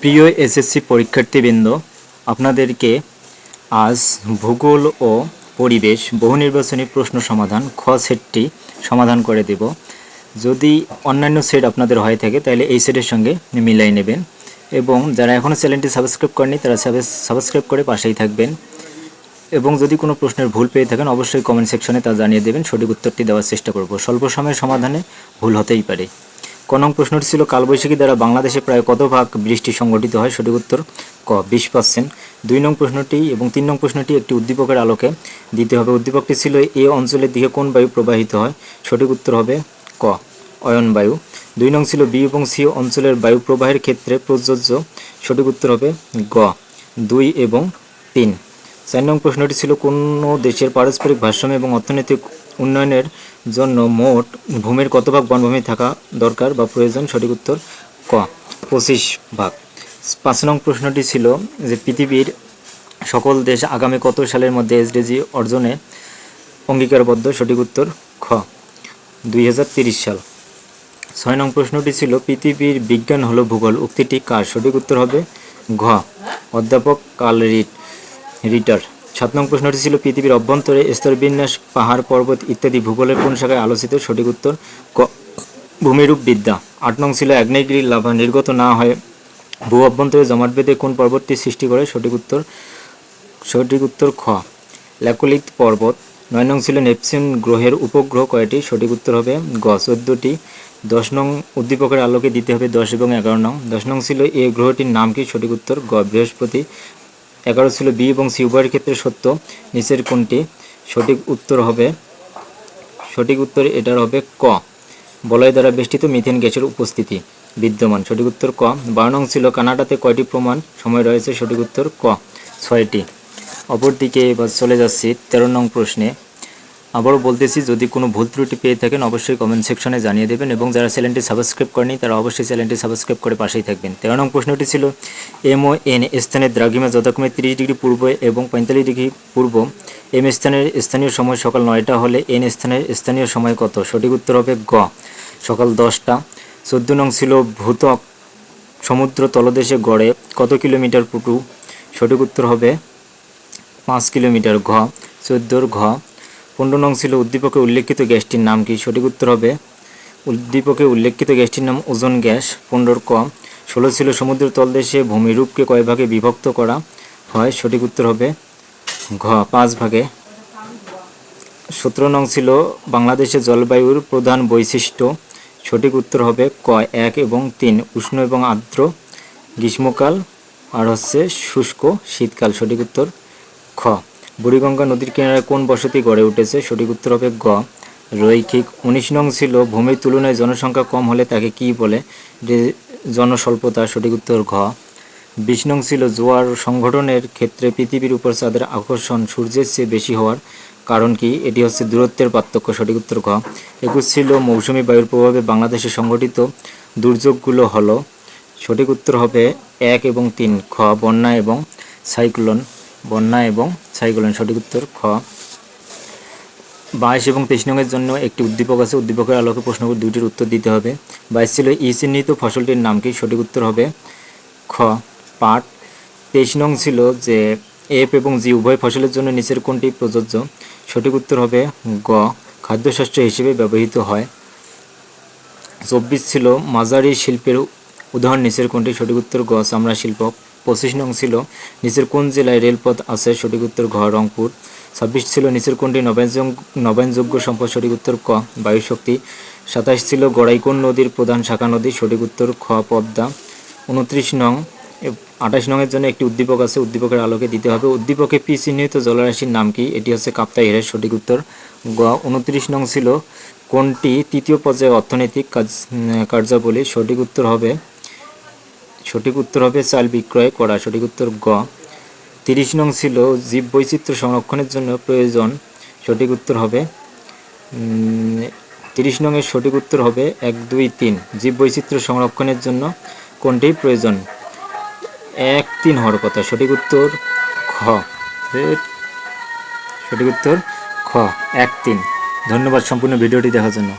প্রিয় এসএসসি পরীক্ষার্থীবৃন্দ, আপনাদেরকে আজ ভূগোল ও পরিবেশ বহু নির্বাচনী প্রশ্ন সমাধান, খ সেটটি সমাধান করে দেব। যদি অন্যান্য সেট আপনাদের হয়ে থাকে, তাহলে এই সেটের সঙ্গে মিলাই নেবেন এবং যারা এখনও চ্যানেলটি সাবস্ক্রাইব করেনি তারা সাবস্ক্রাইব করে পাশেই থাকবেন এবং যদি কোনো প্রশ্নের ভুল পেয়ে থাকেন, অবশ্যই কমেন্ট সেকশনে তা জানিয়ে দেবেন, সঠিক উত্তরটি দেওয়ার চেষ্টা করব। স্বল্প সময়ের সমাধানে ভুল হতেই পারে। ক নং প্রশ্নটি ছিল কালবৈশাখী দ্বারা বাংলাদেশে প্রায় কত ভাগ বৃষ্টি সংঘটিত হয়? সঠিক উত্তর ক, বিশ পার্সেন্ট। দুই নং প্রশ্নটি এবং তিন নং প্রশ্নটি একটি উদ্দীপকের আলোকে দিতে হবে। উদ্দীপকটি ছিল এ অঞ্চলের দিকে কোন বায়ু প্রবাহিত হয়? সঠিক উত্তর হবে ক অয়ন বায়ু দুই নং ছিল বি এবং সি অঞ্চলের বায়ু প্রবাহের ক্ষেত্রে প্রযোজ্য। সঠিক উত্তর হবে গ, দুই এবং তিন। চার নং প্রশ্নটি ছিল কোন দেশের পারস্পরিক ভারসাম্য এবং অর্থনৈতিক উন্নয়নের জন্য মোট ভূমির কত ভাগ বনভূমি থাকা দরকার বা প্রয়োজন? সঠিক উত্তর ক। পঁচিশ ভাগ। পাঁচ নং প্রশ্নটি ছিল যে পৃথিবীর সকল দেশ আগামী কত সালের মধ্যে এসডিজি অর্জনে অঙ্গীকারবদ্ধ? সঠিক উত্তর খ। দুই সাল। ছয় নং প্রশ্নটি ছিল, পৃথিবীর বিজ্ঞান হলো ভূগোল। উক্তিটি কার? সঠিক উত্তর হবে ঘ। অধ্যাপক কার্ল রিট রিটার। সাত নং প্রশ্নটি ছিল, পৃথিবীর অভ্যন্তরে স্তরবিন্যাস, পাহাড়, পর্বত ইত্যাদি ভূগোলের কোন শাখায় আলোচিত? সঠিক উত্তর, ক, ভূমিরূপ বিদ্যা। আট নং ছিল আগ্নেয়গিরির লাভা নির্গত না হয়, ভূ অভ্যন্তরে জমাট বেঁধে কোন পর্বতটি সৃষ্টি করে? সঠিক উত্তর সঠিক উত্তর খ, ল্যাকোলিথ পর্বত। নয় নং ছিল নেপসিন গ্রহের উপগ্রহ কয়টি? সঠিক উত্তর হবে গ, চোদ্দটি। দশ নং উদ্দীপকের আলোকে দিতে হবে দশ এবং এগারো নং। দশ নং ছিল এই গ্রহটির নাম কি? সঠিক উত্তর, গ, বৃহস্পতি। এগারো ছিল বি এবং সি, উভয়ের ক্ষেত্রে সত্য। নিচের কোনটি? সঠিক উত্তর হবে, সঠিক উত্তর এটার হবে ক। বলয় দ্বারা বেষ্টিত মিথেন গ্যাসের উপস্থিতি বিদ্যমান। সঠিক উত্তর ক। বারো ছিল কানাডাতে কয়টি প্রমাণ? সময় রয়েছে, সঠিক উত্তর ক। ছয়টি। অপরদিকে এবার চলে যাচ্ছি তেরো নং প্রশ্নে। আবারও বলতেছি, যদি কোনো ভুল ত্রুটি পেয়ে থাকেন, অবশ্যই কমেন্ট সেকশনে জানিয়ে দেবেন এবং যারা চ্যানেলটি সাবস্ক্রাইব করেনি তারা অবশ্যই চ্যানেলটি সাবস্ক্রাইব করে পাশেই থাকবেন। তেরো নং প্রশ্নটি ছিল এম ও এন স্থানের দ্রাঘিমা যথাক্রমে তিরিশ ডিগ্রি পূর্ব এবং পঁয়তাল্লিশ ডিগ্রি পূর্ব। এম স্থানের স্থানীয় সময় সকাল নয়টা হলে এন স্থানের স্থানীয় সময় কত? সঠিক উত্তর হবে গ। সকাল দশটা। চোদ্দ নং ছিল ভূতক সমুদ্র তলদেশে গড়ে কত কিলোমিটার পুটু সঠিক উত্তর হবে পাঁচ কিলোমিটার ঘ। চোদ্দোর ঘ। পনেরো নং ছিল উদ্দীপকে উল্লেখিত গ্যাসটির নাম কি? সঠিক উত্তর হবে উদ্দীপকে উল্লেখিত গ্যাসটির নাম ওজন গ্যাস। পনেরোর ক, ষোলো ছিল সমুদ্র তলদেশে ভূমিরূপকে কয় ভাগে বিভক্ত করা হয়? সঠিক উত্তর হবে ঘ, পাঁচ ভাগে। সতেরো নং ছিল বাংলাদেশের জলবায়ুর প্রধান বৈশিষ্ট্য। সঠিক উত্তর হবে ক, এক এবং তিন, উষ্ণ এবং আর্দ্র। গ্রীষ্মকাল আর হচ্ছে শুষ্ক শীতকাল। সঠিক উত্তর খ। বুড়িগঙ্গা নদীর কিনারে কোন বসতি গড়ে উঠেছে? সঠিক উত্তর হবে গ। রৈখিক। উনিশ নং ছিল, ভূমির তুলনায় জনসংখ্যা কম হলে তাকে কি বলে? জনস্বল্পতা, সঠিক উত্তর ঘ। বিশ নং ছিল, জোয়ার সংগঠনের ক্ষেত্রে পৃথিবীর উপর চাঁদের আকর্ষণ সূর্যের চেয়ে বেশি হওয়ার কারণ কি? এটি হচ্ছে দূরত্বের পার্থক্য, সঠিক উত্তর ঘ। একুশ ছিল, মৌসুমি বায়ুর প্রভাবে বাংলাদেশে সংঘটিত দুর্যোগগুলো হলো, সঠিক উত্তর হবে এক এবং তিন, খ, বন্যা এবং সাইক্লোন, বন্যা এবং সাইক্লোন সঠিক উত্তর খ। বাইশ এবং তেইশ নংয়ের জন্য একটি উদ্দীপক আছে। উদ্দীপকের আলোকে প্রশ্নগুলো দুইটির উত্তর দিতে হবে। বাইশ ছিল ই চিহ্নিত ফসলটির নাম কি? সঠিক উত্তর হবে খ, পাট। তেইশ নং ছিল যে এফ এবং জি উভয় ফসলের জন্য নিচের কোনটি প্রযোজ্য? সঠিক উত্তর হবে গ, খাদ্যশস্য হিসেবে ব্যবহৃত হয়। চব্বিশ ছিল মাঝারি শিল্পের উদাহরণ, নিচের কোনটি? সঠিক উত্তর গ, চামড়া শিল্প পঁচিশ নং ছিল নিচের কোন জেলায় রেলপথ আছে সঠিক উত্তর ঘ, রংপুর। ছাব্বিশ ছিল নিচের কোনটি নবায়নযোগ্য নবায়নযোগ্য সম্পদ সঠিক উত্তর ক, বায়ুশক্তি। সাতাশ ছিল গড়াইকোন নদীর প্রধান শাখা নদী সঠিক উত্তর খ, পদ্মা। উনত্রিশ নং আঠাশ নংয়ের জন্য একটি উদ্দীপক আছে, উদ্দীপকের আলোকে দিতে হবে। উদ্দীপকে পি চিহ্নিত জলরাশির নাম কি? এটি হচ্ছে কাপ্তাই হিরের সঠিক উত্তর গ। উনত্রিশ নং ছিল কোনটি? তৃতীয় পর্যায়ে অর্থনৈতিক কাজ কার্যাবলী, সঠিক উত্তর হবে সঠিক উত্তর হবে চাল বিক্রয় করা। সঠিক উত্তর গ। তিরিশ নং ছিল জীব বৈচিত্র্য সংরক্ষণের জন্য প্রয়োজন। সঠিক উত্তর হবে তিরিশ নংয়ের সঠিক উত্তর হবে এক, দুই, তিন। জীব বৈচিত্র্য সংরক্ষণের জন্য কোনটি প্রয়োজন? এক, তিন হওয়ার কথা। সঠিক উত্তর খ। সঠিক উত্তর খ। এক, তিন। ধন্যবাদ সম্পূর্ণ ভিডিওটি দেখার জন্য।